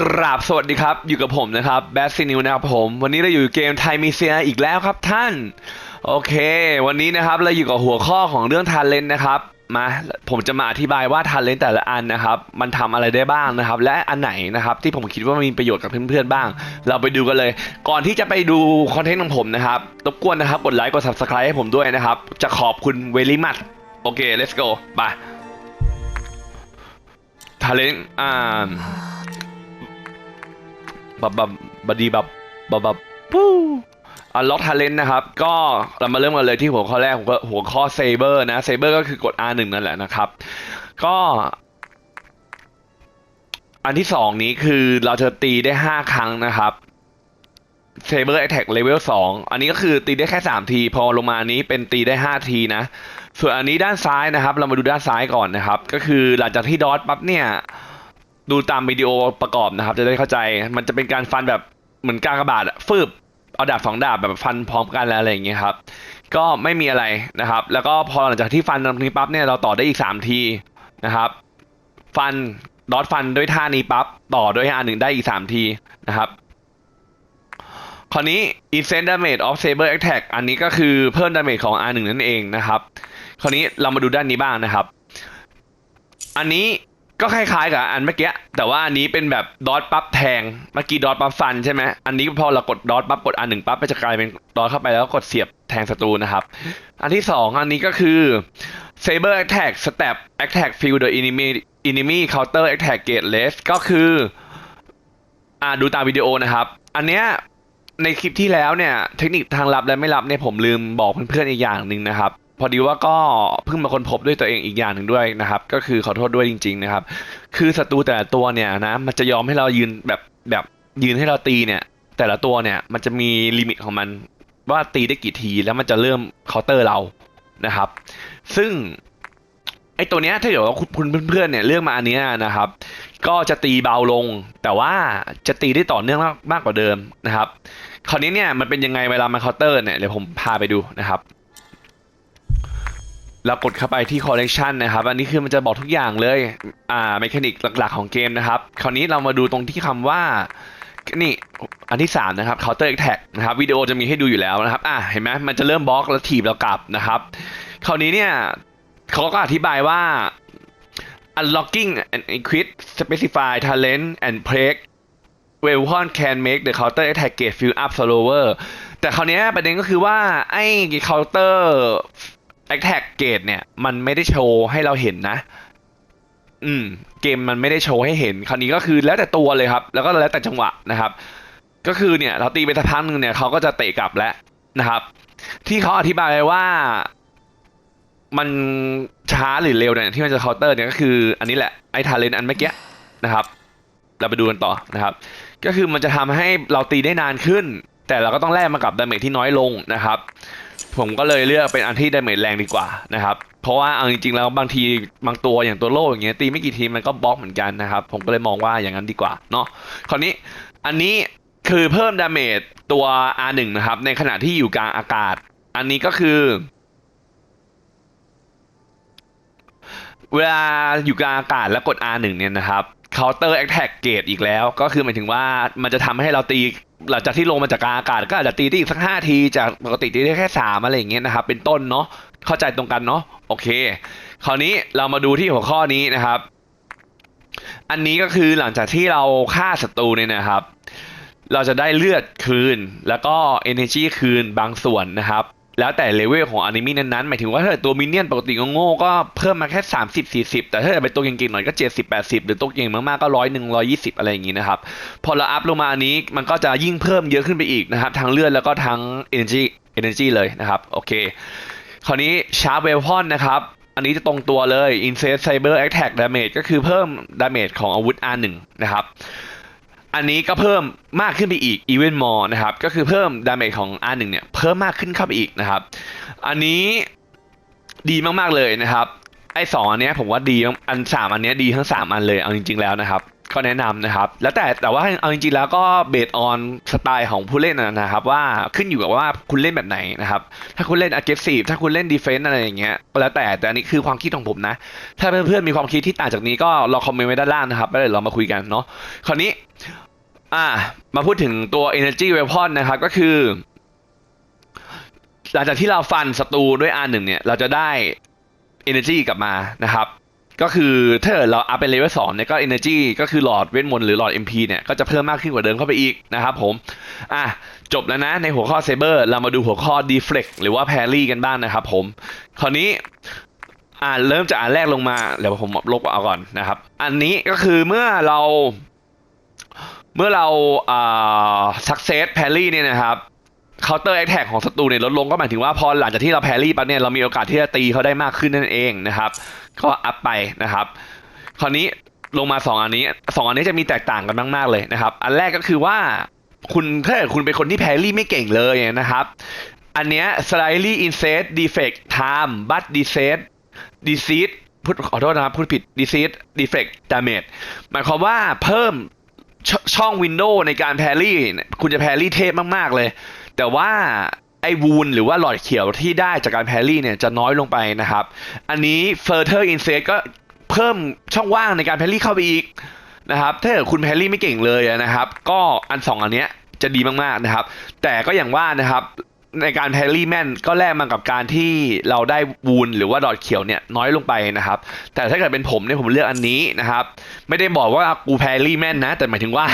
กราบสวัสดีครับ อยู่กับผมนะครับแบสซินิวนะครับผม วันนี้เราอยู่เกมไทยมีเซียอีกแล้วครับท่าน โอเค วันนี้นะครับเราอยู่กับหัวข้อของเรื่องท a เลนนะครับมาผมจะมาอธิบายว่าท a เลนแต่ละอันนะครับ มันทำอะไรได้บ้างนะครับ และอันไหนนะครับ ที่ผมคิดว่ามีประโยชน์กับเพื่อนๆบ้าง เราไปดูกันเลย ก่อนที่จะไปดูคอนเทนต์ของผมนะครับรบกวนนะครับกดไลค์กด subscribe ให้ผมด้วยนะครับ จะขอบคุณเวลี่มัดโอเค let's go ไปท a เลนอ่า บับบับบดดีบับบับบับปู้อันล็อกทาเลนนะครับ ก็เรามาเริ่มกันเลยที่หัวข้อแรกหัวข้อเซเบอร์นะเซเบอร์ก็คือกด R1 นั่นแหละนะครับ ก็ อันที่สองนี้คือเราจะตีได้ห้าครั้งนะครับ Saber Attack Level 2อันนี้ก็คือตีได้แค่3ที พอลงมาอันนี้เป็นตีได้5ทีนะ ส่วนอันนี้ด้านซ้ายนะครับ เรามาดูด้านซ้ายก่อนนะครับ ก็คือหลังจากที่ดอทปั๊บเนี่ย ดูตามวิดีโอประกอบนะครับ จะได้เข้าใจ มันจะเป็นการฟันแบบเหมือนกากบาทอะฟืบเอาดาบสองดาบแบบฟันพร้อมกันแล้วอะไรอย่างเงี้ยครับ ก็ไม่มีอะไรนะครับ แล้วก็พอหลังจากที่ฟันตรงนี้ปั๊บเนี่ยเราต่อได้อีกสามทีนะครับ ฟันดอทฟันด้วยท่านี้ปั๊บต่อด้วยอันหนึ่งได้อีกสามทีนะครับคราวนี้ instant damage of saber attack อันนี้ก็คือเพิ่ม damage ของ R1 นั่นเองนะครับ คราวนี้เรามาดูด้านนี้บ้างนะครับ อันนี้ ก็คล้ายๆกับอันเมื่อกี้แต่ว่าอันนี้เป็นแบบดอทปั๊บแทงเมื่อกี้ดอทปั๊บฟันใช่ไหมอันนี้พอเรากดดอทปั๊บกดอันหนึ่งปั๊บมันจะกลายเป็นดอทเข้าไปแล้วกดเสียบแทงศัตรูนะครับ อันที่สองอันนี้ก็คือ saber attack step attack field the enemy enemy counter attack gate less ก็คืออ่าดูตามวิดีโอนะครับ อันเนี้ยในคลิปที่แล้วเนี่ย เทคนิคทางลับและไม่ลับเนี่ยผมลืมบอกเพื่อนๆอีกอย่างหนึ่งนะครับ พอดีว่าก็เพิ่งมาค้นพบด้วยตัวเองอีกอย่างหนึ่งด้วยนะครับ ก็คือขอโทษด้วยจริง ๆ นะครับ คือศัตรูแต่ละตัวเนี่ยนะมันจะยอมให้เรายืนแบบแบบยืนให้เราตีเนี่ย แต่ละตัวเนี่ยมันจะมีลิมิตของมันว่าตีได้กี่ทีแล้วมันจะเริ่มเคาน์เตอร์เรานะครับ ซึ่งไอตัวเนี้ยถ้าเกิดว่าคุณเพื่อนๆเนี่ยเลือกมาอันเนี้ยนะครับ ก็จะตีเบาลง แต่ว่าจะตีได้ต่อเนื่องมากมากกว่าเดิมนะครับ คราวนี้เนี่ยมันเป็นยังไงเวลามาเคาน์เตอร์เนี่ยเดี๋ยวผมพาไปดูนะครับ เรากดเข้าไปที่ collection นะครับ อันนี้คือมันจะบอกทุกอย่างเลย อ่าเมคานิกหลักๆ ของเกมนะครับ คราวนี้เรามาดูตรงที่คำว่า นี่ อันที่ 3 นะครับ counter attack นะครับ วิดีโอจะมีให้ดูอยู่แล้วนะครับ อ่าเห็นไหมมันจะเริ่มบล็อกแล้วถีบเรากลับนะครับ คราวนี้เนี่ยเขาก็อธิบายว่า unlocking and equip specify talent and break weapon can make the counter attack gate fill up slower แต่คราวนี้ประเด็นก็คือว่าไอ้ counter attack gate เนี่ยมันไม่ได้โชว์ให้เราเห็นนะ อืม เกมมันไม่ได้โชว์ให้เห็น คราวนี้ก็คือแล้วแต่ตัวเลยครับ แล้วก็แล้วแต่จังหวะนะครับ ก็คือเนี่ย เราตีไปสักพักหนึ่งเนี่ยเขาก็จะเตะกลับแล้วนะครับ ที่เขาอธิบายว้ว่ามันช้าหรือเร็วเนี่ยที่มันจะเคาน์เตอร์เนี่ยก็คือ อันนี้แหละไอ้ทาเลนอันเมื่อกี้นะครับ เราไปดูกันต่อนะครับ ก็คือมันจะทำให้เราตีได้นานขึ้น แต่เราก็ต้องแลกมากับดาเมจที่น้อยลงนะครับ ผมก็เลยเลือกเป็นอันที่ไดาเมจแรงดีกว่านะครับ เพราะว่าเอาจริงๆแล้วบางทีบางตัวอย่างตัวโล่อย่างเงี้ยตีไม่กี่ทีมันก็บล็อกเหมือนกันนะครับ ผมก็เลยมองว่าอย่างนั้นดีกว่าเนาะคราวนี้อันนี้คือเพิ่มดาเมจตัว R1 นะครับ ในขณะที่อยู่กลางอากาศ อันนี้ก็คือ เวลาอยู่กลางอากาศแล้วกด R1 เนี่ยนะครับ counter attack gate อีกแล้ว ก็คือหมายถึงว่ามันจะทำให้เราตี หลังจากที่ลงมาจากอากาศก็อาจจะตีได้อีกสักห้าที จากปกติตีได้แค่สามอะไรอย่างเงี้ยนะครับ เป็นต้นเนาะเข้าใจตรงกันเนาะโอเค คราวนี้เรามาดูที่หัวข้อนี้นะครับ อันนี้ก็คือหลังจากที่เราฆ่าศัตรูเนี่ยนะครับ เราจะได้เลือดคืนแล้วก็ energy คืนบางส่วนนะครับ แล้วแต่เลเวลของอนิเมะนั้นๆ หมายถึงว่าถ้าเกิดตัวมินเนี่ยนปกติก็โง่ๆก็เพิ่มมาแค่ 30 40 แต่ถ้าเกิดเป็นตัวเก่งๆหน่อยก็ 70 80 หรือตัวเก่งมากๆก็ร้อยหนึ่งร้อยยี่สิบอะไรอย่างงี้นะครับ พอเราอัพลงมาอันนี้มันก็จะยิ่งเพิ่มเยอะขึ้นไปอีกนะครับ ทั้งเลือดแล้วก็ทั้ง energy energy เลยนะครับ โอเค คราวนี้ชาร์ p เวลพอนนะครับอันนี้จะตรงตัวเลย insert cyber attack damage ก็คือเพิ่ม damage ของอาวุธ R1 นะครับ อันนี้ก็เพิ่มมากขึ้นไปอีก even more นะครับ ก็คือเพิ่ม damage ของ R1 เนี่ยเพิ่มมากขึ้นเข้าไปอีกนะครับ อันนี้ดีมากๆเลยนะครับ ไอ้สองอันเนี้ยผมว่าดีอันสามอันเนี้ยดีทั้งสามอันเลยเอาจริง ๆแล้วนะครับก็แนะนำนะครับ แล้วแต่แต่ว่าเอาจริงๆแล้วก็เบสออนสไตล์ของผู้เล่นนะนะครับ ว่าขึ้นอยู่กับว่าคุณเล่นแบบไหนนะครับ ถ้าคุณเล่น aggressive ถ้าคุณเล่น defense อะไรอย่างเงี้ยก็แล้วแต่แต่อันนี้คือความคิดของผมนะ ถ้าเพื่อนๆมีความคิดที่ต่างจากนี้ก็ลองคอมเมนต์ไว้ด้านล่างนะครับแล้วเดี๋ยวเรามาคุยกันเนาะคราวนี้ อ่า มาพูดถึงตัว energy weapon นะครับก็คือ หลังจากที่เราฟันศัตรูด้วย R1 เนี่ย เราจะได้ energy กลับมานะครับ ก็คือถ้าเกิดเราอัพเป็นเลเวลสองเนี่ยก็ energy ก็คือหลอดเวทมนต์หรือหลอด MP เนี่ย ก็จะเพิ่มมากขึ้นกว่าเดิมเข้าไปอีกนะครับผม อะ จบแล้วนะในหัวข้อ saber เรามาดูหัวข้อ deflect หรือว่า parry กันบ้างนะครับผม คราวนี้อ่าเริ่มจากอันแรกลงมา เดี๋ยวผมลบเอาก่อนนะครับ อันนี้ก็คือเมื่อเรา เมื่อเราอ่า success parry เนี่ยนะครับ counter attack ของศัตรูเนี่ยลดลงก็หมายถึงว่าพอหลังจากที่เรา parry ปั๊บเนี่ยเรามีโอกาสที่จะตีเขาได้มากขึ้นนั่นเองนะครับ ก็อัพไปนะครับ คราวนี้ลงมาสองอันนี้สองอันนี้จะมีแตกต่างกันมาก ๆ เลยนะครับ อันแรกก็คือว่าคุณถ้าเกิดคุณเป็นคนที่แพรี่ไม่เก่งเลยนะครับ อันเนี้ย slightly insert defect time but deceit deceit พูดขอโทษนะครับพูดผิด deceit defect damage หมายความว่าเพิ่ม ชช่องวินโดว์ในการแพรี่คุณจะแพรี่เทพมากๆเลย แต่ว่าไอ้วูนหรือว่าหลอดเขียวที่ได้จากการแพรี่เนี่ยจะน้อยลงไปนะครับ อันนี้ further insert ก็เพิ่มช่องว่างในการแพรี่เข้าไปอีกนะครับถ้าเกิดคุณแพรี่ไม่เก่งเลยนะครับ ก็อันสองอันเนี้ยจะดีมากๆนะครับ แต่ก็อย่างว่านะครับ ในการแพรี่แม่นก็แลกมากับการที่เราได้วูนหรือว่าดอทเขียวเนี่ยน้อยลงไปนะครับ แต่ถ้าเกิดเป็นผมเนี่ยผมเลือกอันนี้นะครับ ไม่ได้บอกว่ากูแพรี่แม่นนะ แต่หมายถึงว่า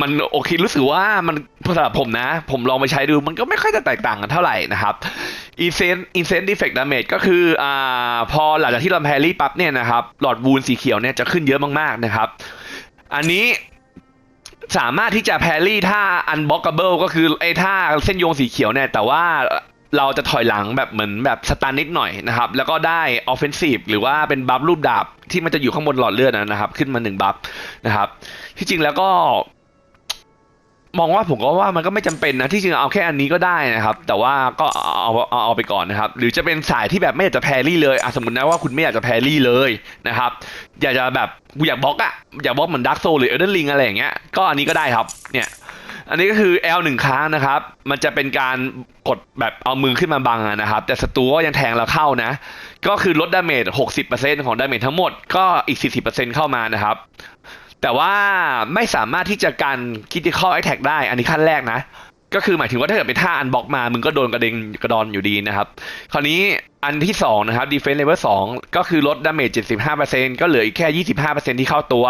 มันโอเครู้สึกว่ามันสำหรับผมนะ ผมลองไปใช้ดูมันก็ไม่ค่อยจะแตกต่างกันเท่าไหร่นะครับอินเซนอินเซนดีเฟกต์ดาเมจก็คืออ่าพอหลังจากที่เราแพรี่ปั๊บเนี่ยนะครับหลอดวูนสีเขียวเนี่ยจะขึ้นเยอะมากๆนะครับ อันนี้ สามารถที่จะแพรี่ท่า unblockable ก็คือไอ้ท่าเส้นโยงสีเขียวเนี่ย แต่ว่าเราจะถอยหลังแบบเหมือนแบบสตาร์นิดหน่อยนะครับ แล้วก็ได้ออฟเฟนซีฟหรือว่าเป็นบัฟรูปดาบที่มันจะอยู่ข้างบนหลอดเลือดนะครับ ขึ้นมาหนึ่งบัฟนะครับ ที่จริงแล้วก็ มองว่าผมก็ว่ามันก็ไม่จำเป็นนะที่จริงเอาแค่อันนี้ก็ได้นะครับ แต่ว่าก็เอาเอาเอาไปก่อนนะครับ หรือจะเป็นสายที่แบบไม่อยากจะแพรี่เลยอะสมมตินะว่าคุณไม่อยากจะแพรี่เลยนะครับ อยากจะแบบกูอยากบล็อกอะอยากบล็อกเหมือนดักโซหรือเอเดนลิงอะไรอย่างเงี้ยก็อันนี้ก็ได้ครับเนี่ยอันนี้ก็คือ L หนึ่งครั้งนะครับ มันจะเป็นการกดแบบเอามือขึ้นมาบังนะครับ แต่ศัตรูก็ยังแทงเราเข้านะ ก็คือลดดาเมจ 60%ของดาเมจทั้งหมด ก็อีก 40%เข้ามานะครับ แต่ว่าไม่สามารถที่จะการคิด i ข้อ attack ได้ อันนี้ขั้นแรกนะ ก็คือหมายถึงว่าถ้าเกิดเป็นท่าอันบล็อกมา มึงก็โดนกระเด็นกระดอนอยู่ดีนะครับ คราวนี้อันที่สองนะครับ defense level 2ก็คือลดดาเมจ75%ก็เหลืออีกแค่ 25%ที่เข้าตัว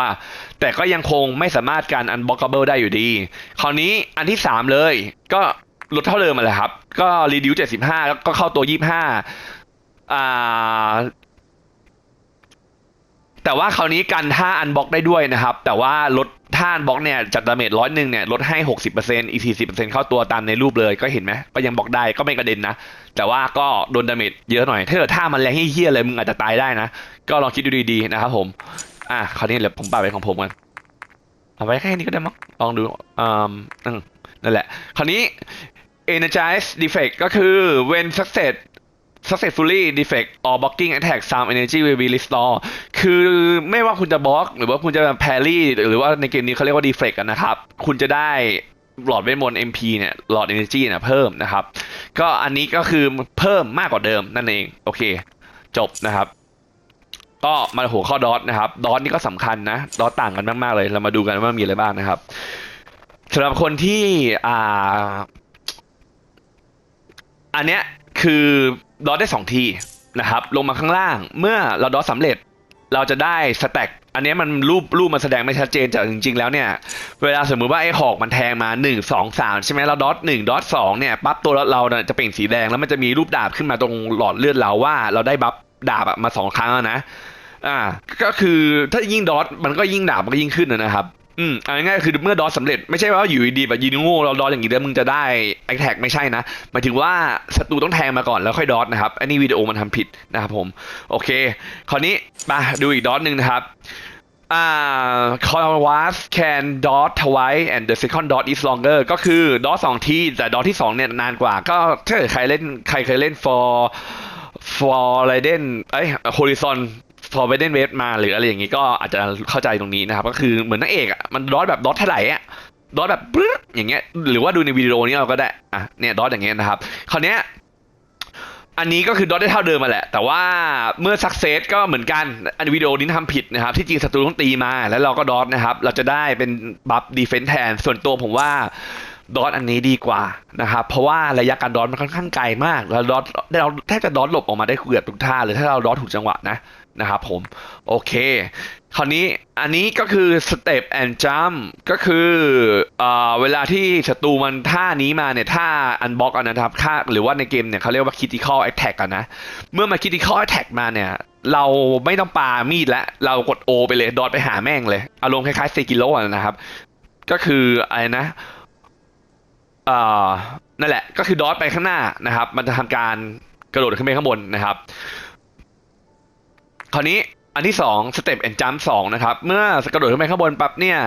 แต่ก็ยังคงไม่สามารถการ unblockable ได้อยู่ดี คราวนี้อันที่สามเลย ก็ลดเท่าเดิมมาแหละครับ ก็ reduce 75 แล้วก็เข้าตัว 25อ่า แต่ว่าคราวนี้กันท่าอันบล็อกได้ด้วยนะครับ แต่ว่าลดท่าอันบล็อกเนี่ยจากดาเมจร้อยหนึ่งเนี่ยลดให้หกสิบเปอร์เซ็นต์อีกสี่สิบเปอร์เซ็นต์เข้าตัวตามในรูปเลยก็เห็นไหมก็ยังบล็อกได้ก็ไม่กระเด็นนะ แต่ว่าก็โดนดาเมจเยอะหน่อย ถ้าเกิดท่ามันแรงเฮี้ยเลยมึงอาจจะตายได้นะ ก็ลองคิดดูดีๆนะครับผม อะคราวนี้เดี๋ยวผมปรับเป็นของผมกันเอาไว้แค่นี้ก็ได้มั้งลองดูอืมอืมนั่นแหละ คราวนี้ energize defect ก็คือ when success successfully defect or blocking attack some energy will be restore คือไม่ว่าคุณจะบล็อก หรือว่าคุณจะแพรี่หรือว่าในเกมนี้เขาเรียกว่า defect กันนะครับ คุณจะได้หลอดเวทมนต์ MP เนี่ย หลอด energy เนี่ยเพิ่มนะครับ ก็อันนี้ก็คือเพิ่มมากกว่าเดิมนั่นเอง โอเค จบนะครับ ก็มาหัวข้อดอทนะครับ ดอทนี่ก็สำคัญนะ ดอทต่างกันมาก ๆ เลย เรามาดูกันว่ามีอะไรบ้างนะครับสำหรับคนที่อ่าอันเนี้ย คือดอทได้สองทีนะครับ ลงมาข้างล่าง เมื่อเราดอทสำเร็จ เราจะได้สแต็กอันนี้มันรูปรูปมันแสดงไม่ชัดเจนแต่จริง ๆ แล้วเนี่ย เวลาสมมุติว่าไอ้หอกมันแทงมา 1 2 3 ใช่ไหมเราดอทหนึ่งดอทสองเนี่ยปั๊บตัวเราเนี่ยจะเปล่งสีแดงแล้วมันจะมีรูปดาบขึ้นมาตรงหลอดเลือดเราว่า เราได้บัฟดาบมาสองครั้งแล้วนะอ่าก็คือถ้ายิ่งดอทมันก็ยิ่งดาบมันก็ยิ่งขึ้นนะครับ อืมเอาง่ายๆคือเมื่อดอทสำเร็จไม่ใช่ว่าอยู่ดีๆแบบยิงโง่เราดอทอย่างนี้แล้วมึงจะได้แอแท็กไม่ใช่นะหมายถึงว่าศัตรูต้องแทงมาก่อนแล้วค่อยดอทนะครับอันนี้วิดีโอมันทำผิดนะครับผม โอเค คราวนี้มาดูอีกดอทหนึ่งนะครับอ่า c o n v a s can dot twice and the second dot is longer ก็คือดอทสองทีแต่ดอทที่สองเนี่ยนานกว่า ก็ถ้าเกิดใครเล่นใครเคยเล่น for for อะไรเด่นเอ้ย horizon ฟอร์เวเดนเวฟมาหรืออะไรอย่างงี้ก็อาจจะเข้าใจตรงนี้นะครับ ก็คือเหมือนนางเอกอะมันดอทแบบดอทถลายอะดอทแบบปรึ๊ดอย่างเงี้ย หรือว่าดูในวิดีโอนี้เราก็ได้อะเนี่ยดอทอย่างเงี้ยนะครับ คราวเนี้ยอันนี้ก็คือดอทได้เท่าเดิมมาแหละ แต่ว่าเมื่อสักเซสก็เหมือนกัน อันวิดีโอนี้ทำผิดนะครับ ที่จริงศัตรูต้องตีมาแล้วเราก็ดอทนะครับ เราจะได้เป็นบัฟดีเฟนส์แทน ส่วนตัวผมว่าดอทอันนี้ดีกว่านะครับ เพราะว่าระยะการดอทมันค่อนข้างไกลมาก แล้วดอทเราแทบจะดอทหลบออกมาได้เกือบทุกท่าเลยถ้าเราดอทถูกจังหวะนะนะครับผม โอเค คราวนี้อันนี้ก็คือสเต็ปแอนด์จัมก็คือเอเวลาที่ศัตรูมันท่านี้มาเนี่ยท่าอันบ็อกอันนะครับค่าหรือว่าในเกมเนี่ยเขาเรียกว่า critical attack กันนะ เมื่อมา critical attack มาเนี่ยเราไม่ต้องปามีดแล้ว เรากด O ไปเลย ดอทไปหาแม่งเลย อารมณ์คล้ายๆเซกิโลนะครับ ก็คืออะไรนะอ่อนั่นแหละ ก็คือดอทไปข้างหน้านะครับ มันจะทำการกระโดดขึ้นไปข้างบนนะครับ คราวนี้อันที่สองสเต็ปแอนจัมสองนะครับ เมื่อกระโดดขึ้นไปข้างบนปั๊บเนี่ย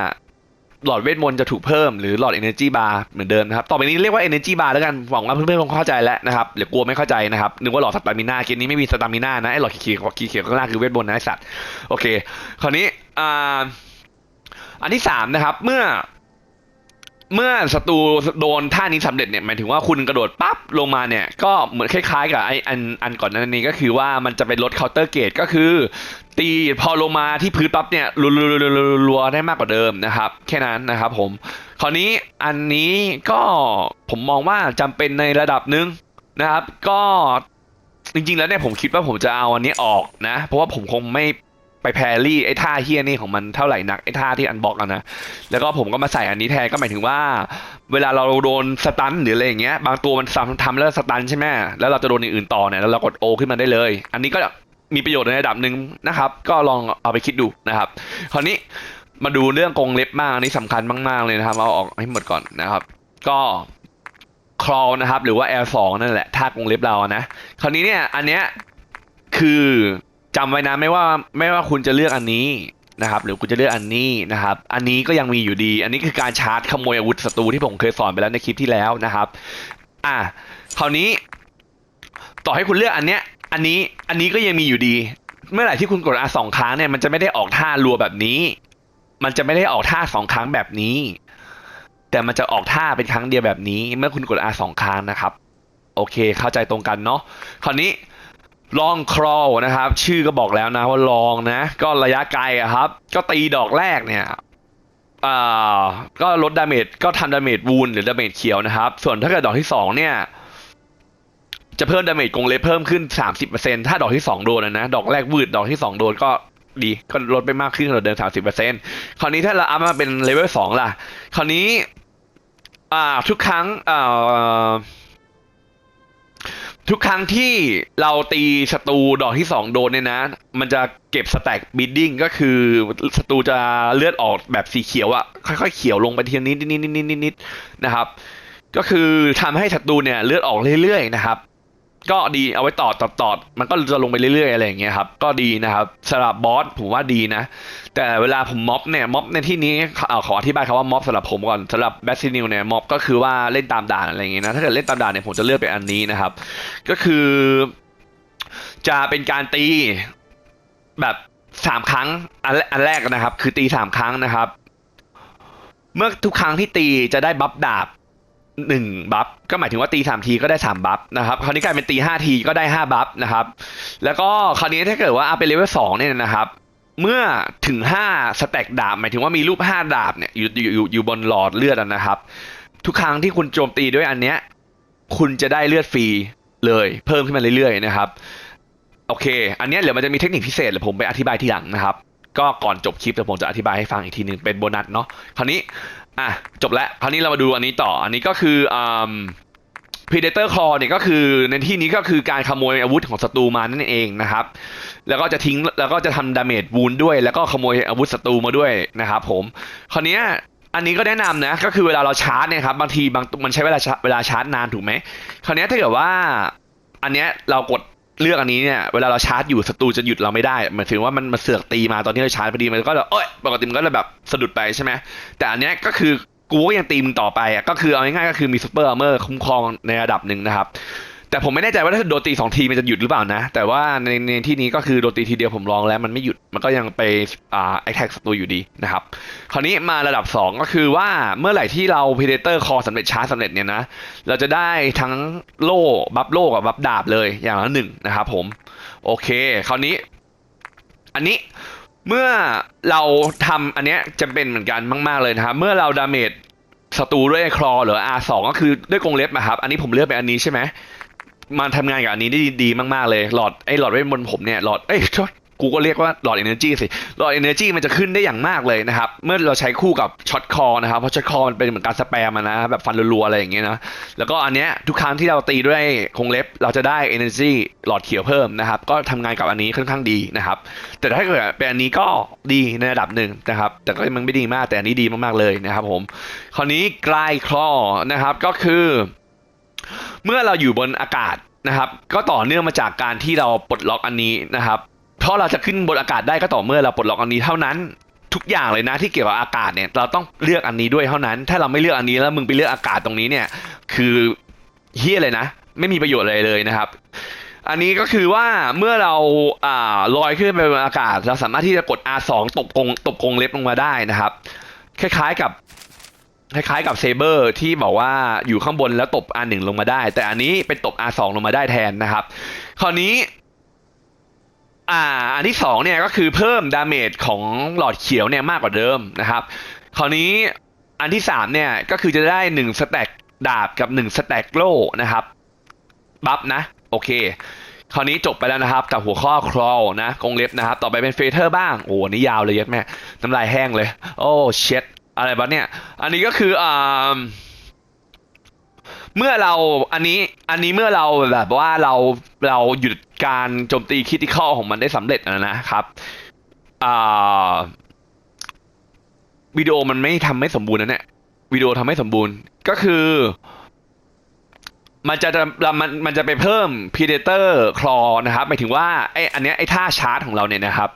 หลอดเวทมนต์จะถูกเพิ่มหรือหลอด Energy Bar เหมือนเดิมนะครับ ต่อไปนี้เรียกว่า Energy Bar แล้วกัน หวังว่าเพื่อนๆคงเข้าใจแล้วนะครับหรือกลัวไม่เข้าใจนะครับ นึกว่าหลอดสตามิน่าเกมนี้ไม่มีสตามิน่านะไอ้หลอดเขียวๆเขียวข้างล่างคือเวทมนต์นะไอ้สัตว์ โอเค คราวนี้อ่าอันที่สามนะครับ เมื่อ เมื่อศัตรูโดนท่านี้สำเร็จเนี่ยหมายถึงว่าคุณกระโดดปั๊บลงมาเนี่ยก็เหมือนคล้ายๆกับไออันอันก่อนนั้นนี้ก็คือว่ามันจะเป็นลดเคาน์เตอร์เกตก็คือ ตีพอลงมาที่พื้นปั๊บเนี่ยรัวๆๆๆๆได้มากกว่าเดิมนะครับ แค่นั้นนะครับผมคราวนี้อันนี้ก็ผมมองว่าจำเป็นในระดับหนึ่งนะครับ ก็จริงๆแล้วเนี่ยผมคิดว่าผมจะเอาอันนี้ออกนะ เพราะว่าผมคงไม่ ไปแพรรี่ไอ้ท่าเฮี้ยนี่ของมันเท่าไหร่นักไอ้ท่าที่อันบอกอะนะแล้วก็ผมก็มาใส่อันนี้แทนก็หมายถึงว่า เวลาเราโดนสตันหรืออะไรอย่างเงี้ย บางตัวมันซ้ำทำแล้วสตันใช่ไหมแล้วเราจะโดนอื่นต่อเนี่ยแล้วเรากดโอขึ้นมาได้เลย อันนี้ก็มีประโยชน์ในระดับหนึ่งนะครับ ก็ลองเอาไปคิดดูนะครับ คราวนี้มาดูเรื่องกรงเล็บมากอันนี้สำคัญมากๆเลยนะครับ เอาออกให้หมดก่อนนะครับ ก็คลอนะครับ หรือว่า L2 นั่นแหละท่ากรงเล็บเรานะ คราวนี้เนี่ย อันเนี้ยคือ จำไว้นะไม่ว่าไม่ว่าคุณจะเลือกอันนี้นะครับหรือคุณจะเลือกอันนี้นะครับ อันนี้ก็ยังมีอยู่ดี อันนี้คือการชาร์จขโมยอาวุธศัตรูที่ผมเคยสอนไปแล้วในคลิปที่แล้วนะครับ อะคราวนี้ ต่อให้คุณเลือกอันเนี้ย อันนี้อันนี้ก็ยังมีอยู่ดี เมื่อไหร่ที่คุณกดอาสองครั้งเนี่ยมันจะไม่ได้ออกท่ารัวแบบนี้ มันจะไม่ได้ออกท่าสองครั้งแบบนี้ แต่มันจะออกท่าเป็นครั้งเดียวแบบนี้ เมื่อคุณกดอาสองครั้งนะครับ โอเค เข้าใจตรงกันเนาะคราวนี้ ลองครอลนะครับ ชื่อก็บอกแล้วนะว่าลองนะ ก็ระยะไกลอะครับ ก็ตีดอกแรกเนี่ยอ่าก็ลดดาเมจก็ทำดาเมจวูนหรือดาเมจเขียวนะครับ ส่วนถ้าเกิดดอกที่สองเนี่ยจะเพิ่มดาเมจกงเล็บเพิ่มขึ้น 30%ถ้าดอกที่ 2 โดนนะนะดอกแรกวืด ดอกที่ 2 โดนก็ดี ก็ลดไปมากขึ้นเราเดิน30%คราวนี้ถ้าเราอัพมาเป็นเลเวล2ล่ะ คราวนี้ อ่า ทุกครั้งอ่า ทุกครั้งที่เราตีศัตรูดอกที่2โดนเนี่ยนะ มันจะเก็บสแต็กบิดดิ้งก็คือศัตรูจะเลือดออกแบบสีเขียวอะค่อยๆเขียวลงไปทีนิดนิดนิดนิดนิดนิดนะครับ ก็คือทำให้ศัตรูเนี่ยเลือดออกเรื่อยๆนะครับ ก็ดีเอาไว้ต่อต่อต่อมันก็จะลงไปเรื่อยๆอะไรอย่างเงี้ยครับ ก็ดีนะครับสำหรับบอสผมว่าดีนะ แต่เวลาผมม็อบเนี่ยม็อบในที่นี้เอ่อขออธิบายคำว่าม็อบสำหรับผมก่อนสำหรับแบทซินิลเนี่ยม็อบก็คือว่าเล่นตามด่านอะไรอย่างเงี้ยนะถ้าเกิดเล่นตามด่านเนี่ยผมจะเลือกเป็นอันนี้นะครับ ก็คือ จะเป็นการตีแบบสามครั้งอันแรอันแรกนะครับ คือตีสามครั้งนะครับ เมื่อทุกครั้งที่ตีจะได้บัฟดาบหนึ่งบัฟก็หมายถึงว่าตีสามทีก็ได้สามบัฟนะครับคราวนี้กลายเป็นตีห้าทีก็ได้ห้าบัฟนะครับ แล้วก็คราวนี้ถ้าเกิดว่าเอาไปเลเวลสองเนี่ยนะครับ เมื่อถึงห้าสแต็กดาบ หมายถึงว่ามีรูปห้าดาบเนี่ยอยู่อยู่อยู่อยู่บนหลอดเลือดนะครับ ทุกครั้งที่คุณโจมตีด้วยอันเนี้ยคุณจะได้เลือดฟรีเลย เพิ่มขึ้นมาเรื่อยๆนะครับ โอเค อันเนี้ยเดี๋ยวมันจะมีเทคนิคพิเศษเดี๋ยวผมไปอธิบายทีหลังนะครับ ก็ก่อนจบคลิปเดี๋ยวผมจะอธิบายให้ฟังอีกทีหนึ่งเป็นโบนัสเนาะคราวนี้อะจบแล้วคราวนี้เรามาดูอันนี้ต่ออันนี้ก็คืออ่า Predator Claw เนี่ยก็คือในที่นี้ก็คือการขโมยอาวุธของศัตรูมานั่นเองนะครับ แล้วก็จะทิ้งแล้วก็จะทำดาเมจวูนด้วย แล้วก็ขโมยอาวุธศัตรูมาด้วยนะครับผมคราวนี้อันนี้ก็แนะนำนะก็คือเวลาเราชาร์จเนี่ยครับบางทีบางมันใช้เวลาชาเวลาชาร์จนานถูกไหมคราวนี้ถ้าเกิดว่า อันเนี้ยเรากดเลือกอันนี้เนี่ยเวลาเราชาร์จอยู่ศัตรูจะหยุดเราไม่ได้หมายถึงว่ามันมาเสือกตีมาตอนที่เราชาร์จพอดีมันก็จะเอ้ยปกติมันก็แบบสะดุดไปใช่ไหมแต่อันเนี้ยก็คือกูก็ยังตีมึงต่อไปอะก็คือเอาง่ายๆก็คือมีซูเปอร์อาร์เมอร์คุ้มครองในระดับหนึ่งนะครับ แต่ผมไม่แน่ใจว่าถ้าโดนตีสองทีมันจะหยุดหรือเปล่านะ แต่ว่าในในที่นี้ก็คือโดนตีทีเดียวผมลองแล้วมันไม่หยุดมันก็ยังไปอ่าแท็กศัตรูอยู่ดีนะครับคราวนี้มาระดับ 2 ก็คือว่าเมื่อไหร่ที่เรา Predator Call สำเร็จชาร์จสำเร็จเนี่ยนะเราจะได้ทั้งโล่บัฟโล่กับบัฟดาบเลยอย่างละหนึ่งนะครับผมโอเค คราวนี้ อันนี้เมื่อเราทำอันเนี้ยจะเป็นเหมือนกันมาก ๆ เลยนะครับ เมื่อเราดาเมจศัตรูด้วยคลอหรือ R2 ก็คือด้วยกรงเล็บนะครับ อันนี้ผมเลือกเป็นอันนี้ใช่ไหม มาทำงานกับอันนี้ได้ดีมากๆเลย หลอดไอ้หลอดเวทมนต์ผมเนี่ยหลอดเอ้ยกูก็เรียกว่าหลอด Energy สิหลอด Energy มันจะขึ้นได้อย่างมากเลยนะครับ เมื่อเราใช้คู่กับช็อตคอนะครับ เพราะช็อตคอมันเป็นเหมือนการสแปมอะนะ แบบฟันรัวๆ อะไรอย่างเงี้ยนะ แล้วก็อันเนี้ยทุกครั้งที่เราตีด้วยคงเล็บ เราจะได้ Energy หลอดเขียวเพิ่มนะครับ ก็ทำงานกับอันนี้ค่อนข้างดีนะครับ แต่ถ้าเกิดเป็นอันนี้ก็ดีในระดับหนึ่งนะครับ แต่ก็มันไม่ดีมากแต่อันนี้ดีมากๆเลยนะครับผม คราวนี้กลายคลอนะครับก็คือ เมื่อเราอยู่บนอากาศนะครับ ก็ต่อเนื่องมาจากการที่เราปลดล็อกอันนี้นะครับเพราะเราจะขึ้นบนอากาศได้ก็ต่อเมื่อเราปลดล็อกอันนี้เท่านั้นทุกอย่างเลยนะที่เกี่ยวกับอากาศเนี่ยเราต้องเลือกอันนี้ด้วยเท่านั้น ถ้าเราไม่เลือกอันนี้แล้วมึงไปเลือกอากาศตรงนี้เนี่ย คือเฮี้ยเลยนะ ไม่มีประโยชน์อะไรเลยนะครับ อันนี้ก็คือว่าเมื่อเราอ่าลอยขึ้นไปบนอากาศ เราสามารถที่จะกด R2 ตบกงตบกงเล็บลงมาได้นะครับ คล้ายๆกับ คล้ายๆกับเซเบอร์ที่บอกว่าอยู่ข้างบนแล้วตบ R1 ลงมาได้ แต่อันนี้เป็นตบ R2 ลงมาได้แทนนะครับ คราวนี้ อ่า อันที่สองเนี่ยก็คือเพิ่มดาเมจของหลอดเขียวเนี่ยมากกว่าเดิมนะครับ คราวนี้อันที่สามเนี่ยก็คือจะได้หนึ่งสแต็กดาบกับหนึ่งสแต็กโล่นะครับ บัฟนะ โอเค คราวนี้จบไปแล้วนะครับ กับหัวข้อครอลนะกงเล็บนะครับ ต่อไปเป็นเฟเธอร์บ้าง โอ้นี่ยาวเลยยัดแม่น้ำลายแห้งเลย โอ้เช็ด อะไรบ้างเนี่ย อันนี้ก็คืออ่าเมื่อเราอันนี้อันนี้เมื่อเราแบบว่าเราเราหยุดการโจมตีคิติคอของมันได้สำเร็จนะนะครับอ่าวิดีโอมันไม่ทำไม่สมบูรณ์นะเนี่ยวิดีโอทำไม่สมบูรณ์ ก็คือ มันจะมันมันจะไปเพิ่ม Predator คลอนะครับหมายถึงว่าไออันเนี้ยไอท่าชาร์จของเราเนี่ยนะครับ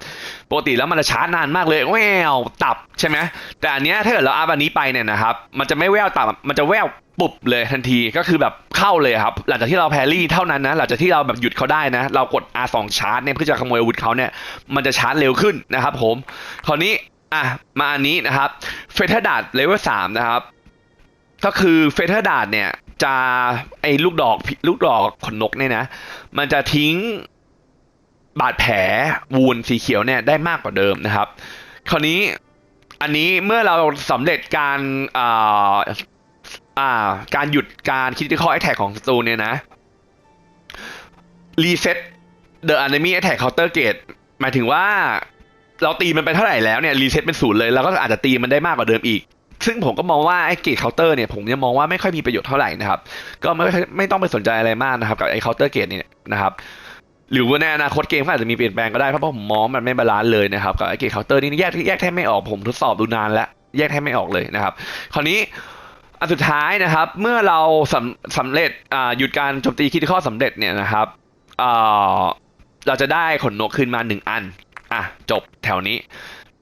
ปกติแล้วมันจะชาร์จนานมากเลยแววตับใช่ไหมแต่อันเนี้ยถ้าเกิดเราอัพอันนี้ไปเนี่ยนะครับมันจะไม่แววตับมันจะแววปุบเลยทันทีก็คือแบบเข้าเลยครับ หลังจากที่เราแพรรี่เท่านั้นนะหลังจากที่เราแบบหยุดเขาได้นะ เรากด R2 ชาร์จเนี่ยเพื่อจะขโมยอาวุธเขาเนี่ยมันจะชาร์จเร็วขึ้นนะครับผมคราวนี้อะมาอันนี้นะครับเฟเธอร์ดาดเลเวลสามนะครับก็คือเฟเธอร์ดาดเนี่ย จะไอ้ลูกดอกลูกดอกขนนกเนี่ยนะ มันจะทิ้งบาดแผลวูนสีเขียวเนี่ยได้มากกว่าเดิมนะครับ คราวนี้อันนี้เมื่อเราสำเร็จการอ่าอ่าการหยุดการคิดที่ข้อแอ t แทกของศัตรูเนี่ยนะรีเซ็ต The Enemy Attack Counter Gate หมายถึงว่าเราตีมันไปเท่าไหร่แล้วเนี่ยรีเซ็ตเป็นศูนย์เลยเราก็อาจจะตีมันได้มากกว่าเดิมอีก ซึ่งผมก็มองว่าไอ้เกตเคาน์เตอร์เนี่ยผมยังมองว่าไม่ค่อยมีประโยชน์เท่าไหร่นะครับ ก็ไม่ไม่ต้องไปสนใจอะไรมากนะครับกับไอ้เคาน์เตอร์เกตเนี่ยนะครับหรือว่าในอนาคตเกมก็อาจจะมีเปลี่ยนแปลงก็ได้เพราะผมมองมันไม่บาลานซ์เลยนะครับกับไอ้เกตเคาน์เตอร์นี่แยกแยกแทบไม่ออกผมทดสอบดูนานแล้วแยกแทบไม่ออกเลยนะครับ คราวนี้อันสุดท้ายนะครับ เมื่อเราสำสำเร็จอ่าหยุดการโจมตีคิดข้อสำเร็จเนี่ยนะครับอ่าเราจะได้ขนนกขึ้นมาหนึ่งอันอะจบแถวนี้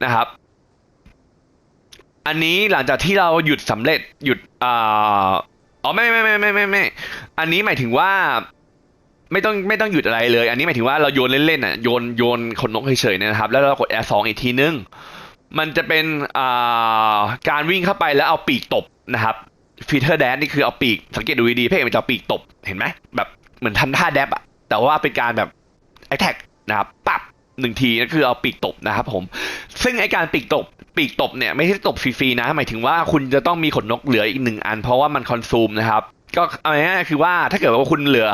นะครับ อันนี้หลังจากที่เราหยุดสำเร็จหยุดอ่าอ๋อไม่ไม่ไม่ไม่ไม่ไม่อันนี้หมายถึงว่า ไม่ต้องไม่ต้องหยุดอะไรเลย อันนี้หมายถึงว่าเราโยนเล่นๆอะโยนโยนขนนกเฉยๆเนี่ยนะครับ แล้วเรากด R2 อีกทีนึงมันจะเป็นอ่าการวิ่งเข้าไปแล้วเอาปีกตบนะครับฟีเทอร์แดนนี่คือเอาปีกสังเกตดูดีๆเพ่มันจะเอาปีกตบเห็นไหมแบบเหมือนทำท่าแดบอะแต่ว่าเป็นการแบบแอคแท็กนะครับปับ หนึ่งทีนั่นคือเอาปีกตบนะครับผม ซึ่งไอการปีกตบปีกตบเนี่ยไม่ใช่ตบฟรีๆนะ หมายถึงว่าคุณจะต้องมีขนนกเหลืออีกหนึ่งอัน เพราะว่ามันคอนซูมนะครับ ก็เอาง่ายๆคือว่าถ้าเกิดว่าคุณเหลือ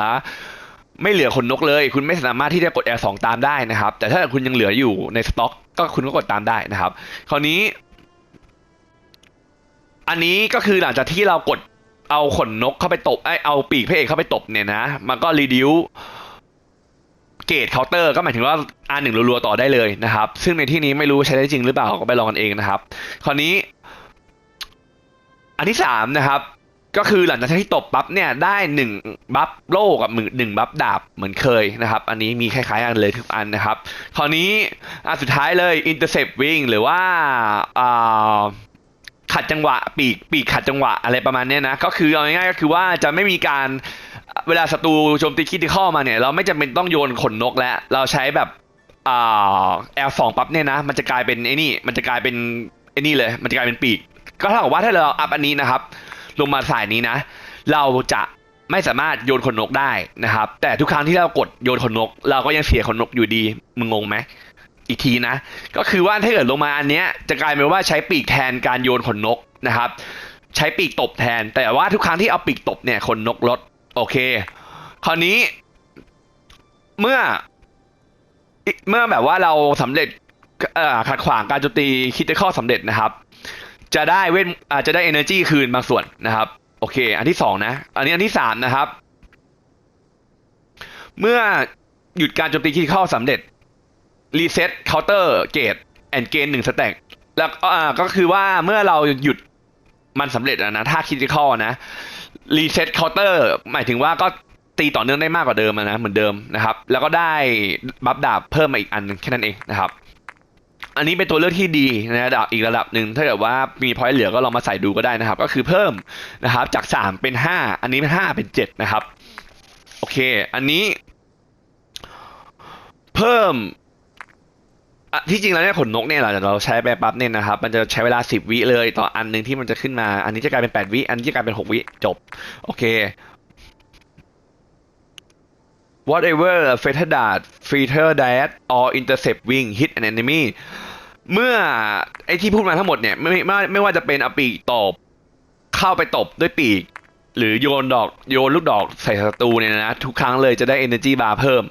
ไม่เหลือขนนกเลย คุณไม่สามารถที่จะกด L2 ตามได้นะครับ แต่ถ้าคุณยังเหลืออยู่ในสต็อก ก็คุณก็กดตามได้นะครับ คราวนี้ อันนี้ก็คือหลังจากที่เรากดเอาขนนกเข้าไปตบไอเอาปีกพระเอกเข้าไปตบเนี่ยนะ มันก็รีดิว เกตเคาน์เตอร์ก็หมายถึงว่าอันหนึ่งรัวๆต่อได้เลยนะครับ ซึ่งในที่นี้ไม่รู้ใช้ได้จริงหรือเปล่าก็ไปลองกันเองนะครับ คราวนี้ อันที่สามนะครับก็คือหลังจากที่ตบปั๊บเนี่ยได้หนึ่งบัฟโล่กับหนึ่งบัฟดาบเหมือนเคยนะครับ อันนี้มีคล้ายๆกันเลยทุกอันนะครับคราวนี้อันสุดท้ายเลย intercept wing หรือว่าขัดจังหวะปีกปีกขัดจังหวะอะไรประมาณนี้นะ ก็คือเอาง่ายๆก็คือว่าจะไม่มีการ เวลาศัตรูโจมตีคิดที่ข้อมาเนี่ย เราไม่จำเป็นต้องโยนขนนกแล้ว เราใช้แบบอ่า L2 ปั๊บเนี่ยนะ มันจะกลายเป็นไอ้นี่ มันจะกลายเป็นไอ้นี่เลย มันจะกลายเป็นปีก ก็เท่ากับว่าถ้าเราอัพอันนี้นะครับ ลงมาสายนี้นะ เราจะไม่สามารถโยนขนนกได้นะครับ แต่ทุกครั้งที่เรากดโยนขนนก เราก็ยังเสียขนนกอยู่ดี มึงงงไหมอีกทีนะ ก็คือว่าถ้าเกิดลงมาอันเนี้ยจะกลายเป็นว่าใช้ปีกแทนการโยนขนนกนะครับ ใช้ปีกตบแทน แต่ว่าทุกครั้งที่เอาปีกตบเนี่ยขนนกลด โอเค คราวนี้เมื่อ เมื่อแบบว่าเราสำเร็จขัดขวางการโจมตีคิดได้ข้อสำเร็จนะครับ จะได้เว้นอาจจะได้ energy คืนบางส่วนนะครับ โอเค อันที่สองนะ อันนี้อันที่สามนะครับ เมื่อหยุดการโจมตีคิดข้อสำเร็จรีเซ็ตเคาน์เตอร์เกตแอนเกนหนึ่งสแต็กแล้วก็อ่าก็คือว่าเมื่อเราหยุดมันสำเร็จนะถ้าคิดข้อนะ รีเซ็ตเคาน์เตอร์หมายถึงว่าก็ตีต่อเนื่องได้มากกว่าเดิมนะเหมือนเดิมนะครับ แล้วก็ได้บัฟดาบเพิ่มมาอีกอันหนึ่งแค่นั้นเองนะครับ อันนี้เป็นตัวเลือกที่ดีนะระดับอีกระดับหนึ่งถ้าเกิดว่ามีพอยต์เหลือก็ลองมาใส่ดูก็ได้นะครับ ก็คือเพิ่มนะครับจากสามเป็นห้าอันนี้เป็นห้าเป็นเจ็ดนะครับ โอเค อันนี้ เพิ่ม ที่จริงแล้วเนี่ยขนนกเนี่ยเราเราใช้ไปปั๊บเนี่ยนะครับมันจะใช้เวลาสิบวิเลยต่ออันหนึ่งที่มันจะขึ้นมา อันนี้จะกลายเป็นแปดวิ อันนี้จะกลายเป็นหกวิจบ โอเค whatever feather dart feather diet or intercept wing hit an enemy เมื่อไอที่พูดมาทั้งหมดเนี่ยไม่ไม่ไม่ว่าจะเป็นเอาปีกตบ เข้าไปตบด้วยปีก หรือโยนดอกโยนลูกดอกใส่ศัตรูเนี่ยนะ ทุกครั้งเลยจะได้ energy bar เพิ่ม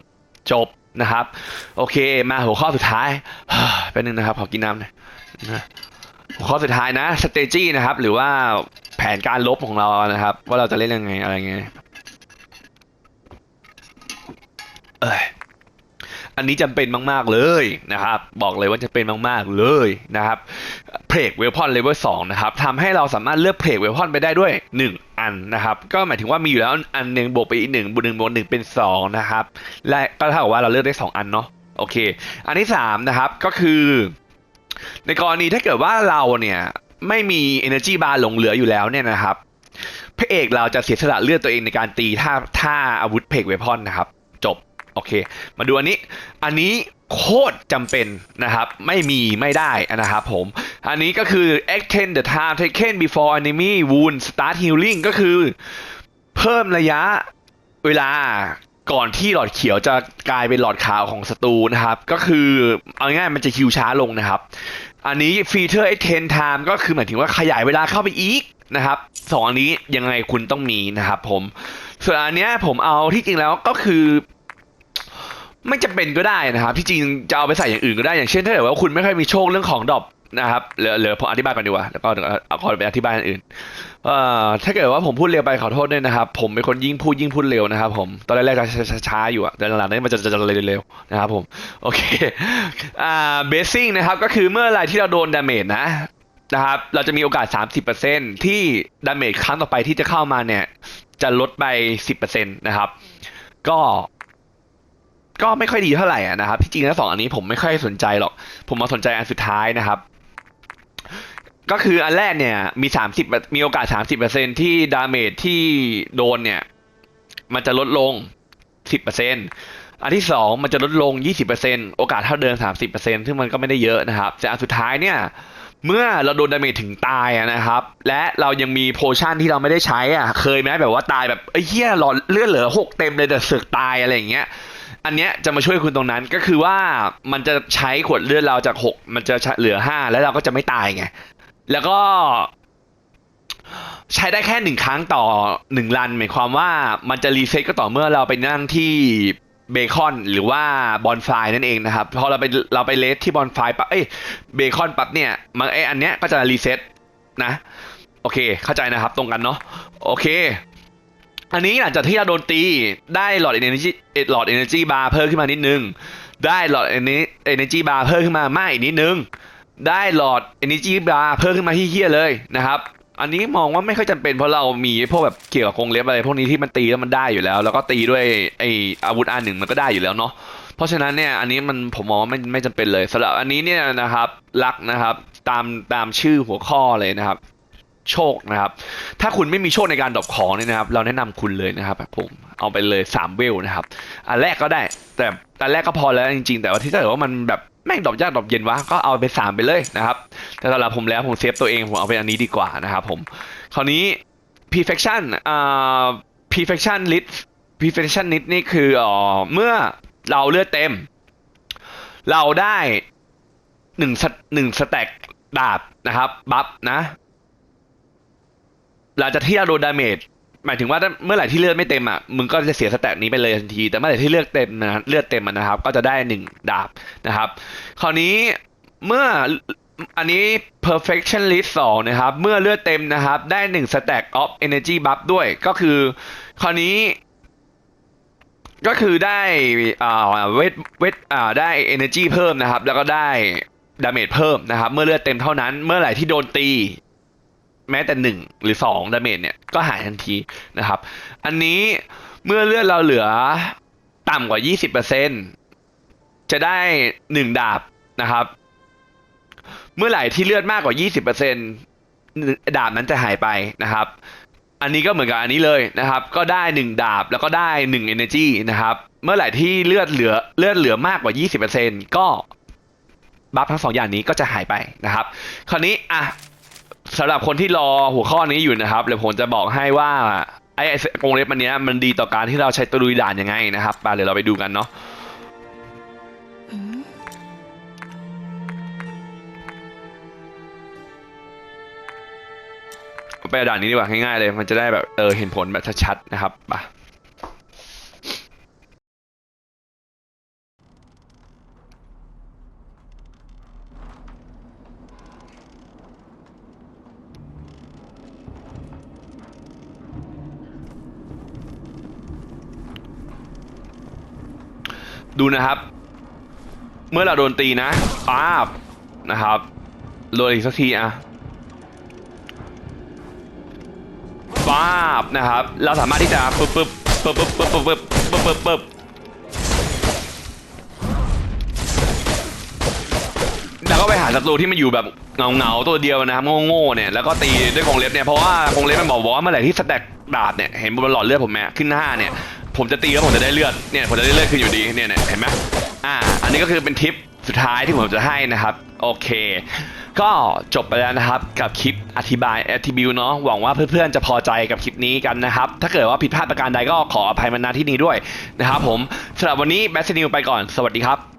จบ นะครับ โอเค มาหัวข้อสุดท้ายแป๊บนึงนะครับขอกินน้ำหน่อยหัวข้อสุดท้ายนะ strategy นะครับ หรือว่าแผนการลบของเรานะครับ ว่าเราจะเล่นยังไงอะไรเงี้ยเอออันนี้จำเป็นมาก ๆ เลยนะครับ บอกเลยว่าจะเป็นมาก ๆ เลยนะครับ เพลกเวลพอนเลเวลสองนะครับทำให้เราสามารถเลือกเพลกเวลพอนไปได้ด้วย 1 อันนะครับ ก็หมายถึงว่ามีอยู่แล้วอันหนึ่งบวกไปอีกหนึ่งบวกหนึ่งบวกหนึ่งเป็นสองนะครับ และก็เท่ากับว่าเราเลือกได้สองอันเนาะโอเค อันที่สามนะครับก็คือ ในกรณีถ้าเกิดว่าเราเนี่ยไม่มี energy bar หลงเหลืออยู่แล้วเนี่ยนะครับพระเอกเราจะเสียสละเลือดตัวเองในการตีท่าท่าอาวุธเพกเวพอนนะครับ โอเค มาดูอันนี้ อันนี้โคตรจำเป็นนะครับ ไม่มีไม่ได้นะครับผม อันนี้ก็คือ extend the time taken before enemy wound start healing ก็คือ เพิ่มระยะเวลาก่อนที่หลอดเขียวจะกลายเป็นหลอดขาวของศัตรูนะครับ ก็คือเอาง่ายมันจะคิวช้าลงนะครับ อันนี้ฟีเ t อร์ extend time ก็คือหมายถึงว่าขยายเวลาเข้าไปอีกนะครับสองอันนี้ยังไงคุณต้องมีนะครับผม ส่วนอันเนี้ยผมเอาที่จริงแล้วก็คือ ไม่จำเป็นก็ได้นะครับที่จริงจะเอาไปใส่อย่างอื่นก็ได้อย่างเช่นถ้าเกิดว่าคุณไม่ค่อยมีโชคเรื่องของดอปนะครับเหลือเหลือผมอธิบายก่อนดีกว่าแล้วก็เอาขอไปอธิบายอันอื่นเอ่อถ้าเกิดว่าผมพูดเร็วไปขอโทษด้วยนะครับ ผมเป็นคนยิ่งพูดยิ่งพูดเร็วนะครับ ผมตอนแรกๆจะช้าๆอยู่อะแต่หลังๆนี้มันจะจะเร็วๆนะครับผมโอเคอ่าเบสซิ่งนะครับก็คือเมื่อไรที่เราโดนดาเมจนะนะครับเราจะมีโอกาส 30%ที่ดาเมจครั้งต่อไปที่จะเข้ามาเนี่ย จะลดไป 10%นะครับ ก็ ก็ไม่ค่อยดีเท่าไหร่นะครับที่จริงแล้วสองอันนี้ผมไม่ค่อยสนใจหรอก ผมมาสนใจอันสุดท้ายนะครับ ก็คืออันแรกเนี่ย มี30มีโอกาส30%ที่ดาเมจที่โดนเนี่ย มันจะลดลง10%อันที่สองมันจะลดลง20%โอกาสเท่าเดิม30%ซึ่งมันก็ไม่ได้เยอะนะครับแต่อันสุดท้ายเนี่ยเมื่อเราโดนดาเมจถึงตายนะครับ และเรายังมีโพชั่นที่เราไม่ได้ใช้อะ เคยไหมแบบว่าตายแบบไอ้ยเหี้ยหลอดเลือดเหลือหกเต็มเลยแต่เสือกตายอะไรอย่างเงี้ย อันเนี้ยจะมาช่วยคุณตรงนั้นก็คือว่ามันจะใช้ขวดเลือดเราจากหกมันจะเหลือห้าแล้วเราก็จะไม่ตายไง แล้วก็ ใช้ได้แค่หนึ่งครั้งต่อหนึ่งรัน หมายความว่ามันจะรีเซ็ตก็ต่อเมื่อเราไปนั่งที่เบคอนหรือว่าบอนไฟนั่นเองนะครับ พอเราไปเราไปเลสที่บอนไฟปั๊บเอ้ยเบคอนปั๊บเนี่ยมันไออันเนี้ยก็จะรีเซ็ตนะ โอเค เข้าใจนะครับ ตรงกันเนาะโอเค อันนี้หลังจากที่เราโดนตีได้หลอด energy หลอด energy bar เพิ่มขึ้นมานิดนึง ได้หลอด energy bar เพิ่มขึ้นมามากอีกนิดนึง ได้หลอด energy bar เพิ่มขึ้นมาที่เฮี้ยเลยนะครับอันนี้มองว่าไม่ค่อยจำเป็นเพราะเรามีพวกแบบเกี่ยวกับกรงเล็บอะไรพวกนี้ที่มันตีแล้วมันได้อยู่แล้ว แล้วก็ตีด้วยไออาวุธอันหนึ่งมันก็ได้อยู่แล้วเนาะเพราะฉะนั้นเนี่ยอันนี้มันผมมองว่าไม่ไม่จำเป็นเลยสำหรับอันนี้เนี่ยนะครับรักนะครับ ตามตามชื่อหัวข้อเลยนะครับ โชคนะครับ ถ้าคุณไม่มีโชคในการดรอปของเนี่ยนะครับ เราแนะนำคุณเลยนะครับผมเอาไปเลยสามเวลนะครับ อันแรกก็ได้ แต่อันแรกก็พอแล้วจริงๆ แต่ว่าที่ถ้าเกิดว่ามันแบบแม่งดรอปยากดรอปเย็นวะก็เอาไปสามไปเลยนะครับ แต่สำหรับผมแล้วผมเซฟตัวเองผมเอาเป็นอันนี้ดีกว่านะครับผม คราวนี้ perfection อ่า perfection list perfection list นี่คืออ๋อเมื่อเราเลือดเต็ม เราได้หนึ่งสหนึ่งสแต็กดาบนะครับ บัฟนะ หลังจากที่เราโดนดาเมจหมายถึงว่าเมื่อไหร่ที่เลือดไม่เต็มอะมึงก็จะเสียสแต็นี้ไปเลยทันที แต่เมื่อไหร่ที่เลือดเต็มนะเลือดเต็มนะครับ ก็จะได้หนึ่งดาบนะครับ คราวนี้เมื่ออันนี้ perfection list สองนะครับ เมื่อเลือดเต็มนะครับ ได้หนึ่ง stack of energy buff ด้วย ก็คือ คราวนี้ ก็คือได้อ่าเวทเวทอ่าได้ energy เพิ่มนะครับ แล้วก็ได้ดาเมจเพิ่มนะครับ เมื่อเลือดเต็มเท่านั้น เมื่อไหร่ที่โดนตี แม้แต่หนึ่งหรือสองดาเมจเนี่ยก็หายทันทีนะครับ อันนี้เมื่อเลือดเราเหลือต่ำกว่า 20%จะได้หนึ่งดาบนะครับ เมื่อไหร่ที่เลือดมากกว่า 20%ดาบนั้นจะหายไปนะครับ อันนี้ก็เหมือนกับอันนี้เลยนะครับ ก็ได้หนึ่งดาบแล้วก็ได้หนึ่ง energy นะครับ เมื่อไหร่ที่เลือดเหลือเลือดเหลือมากกว่า 20%ก็บัฟทั้งสองอย่างนี้ก็จะหายไปนะครับ คราวนี้อะ สำหรับคนที่รอหัวข้อนี้อยู่นะครับเดี๋ยวผมจะบอกให้ว่าไอ้ไอ้กรงเล็บมันเนี้ยมันดีต่อการที่เราใช้ตะลุยด่านยังไงนะครับไปเดี๋ยวเราไปดูกันเนาะไปด่านนี้ดีกว่าง่ายๆเลย มันจะได้แบบเออเห็นผลแบบชัดๆนะครับไป ดูนะครับ เมื่อเราโดนตีนะป้าบนะครับโดนอีกสักทีอะป้าบนะครับ เราสามารถที่จะปึ๊บปึ๊บปึ๊บปึ๊บปึ๊บปึ๊บปึ๊บปึ๊บปึ๊บแล้วก็ไปหาศัตรูที่มันอยู่แบบเงาเงาๆตัวเดียวนะครับโง่ๆเนี่ยแล้วก็ตีด้วยกรงเล็บเนี่ยเพราะว่ากรงเล็บมันบอกว่าเมื่อไหร่ที่สแต็กดาบเนี่ยเห็นบนหลอดเลือดผมไหมขึ้นหน้าเนี่ย ผมจะตีแล้วผมจะได้เลือดเนี่ยผมจะได้เลือดขึ้นอยู่ดีเนี่ยเนี่ยเห็นไหมอ่า อันนี้ก็คือเป็นทิปสุดท้ายที่ผมจะให้นะครับ โอเค ก็จบไปแล้วนะครับกับคลิปอธิบาย attribute เนาะหวังว่าเพื่อนๆจะพอใจกับคลิปนี้กันนะครับ ถ้าเกิดว่าผิดพลาดประการใดก็ขออภัยมาณที่นี้ด้วยนะครับผมสำหรับวันนี้แบสซินิวไปก่อนสวัสดีครับ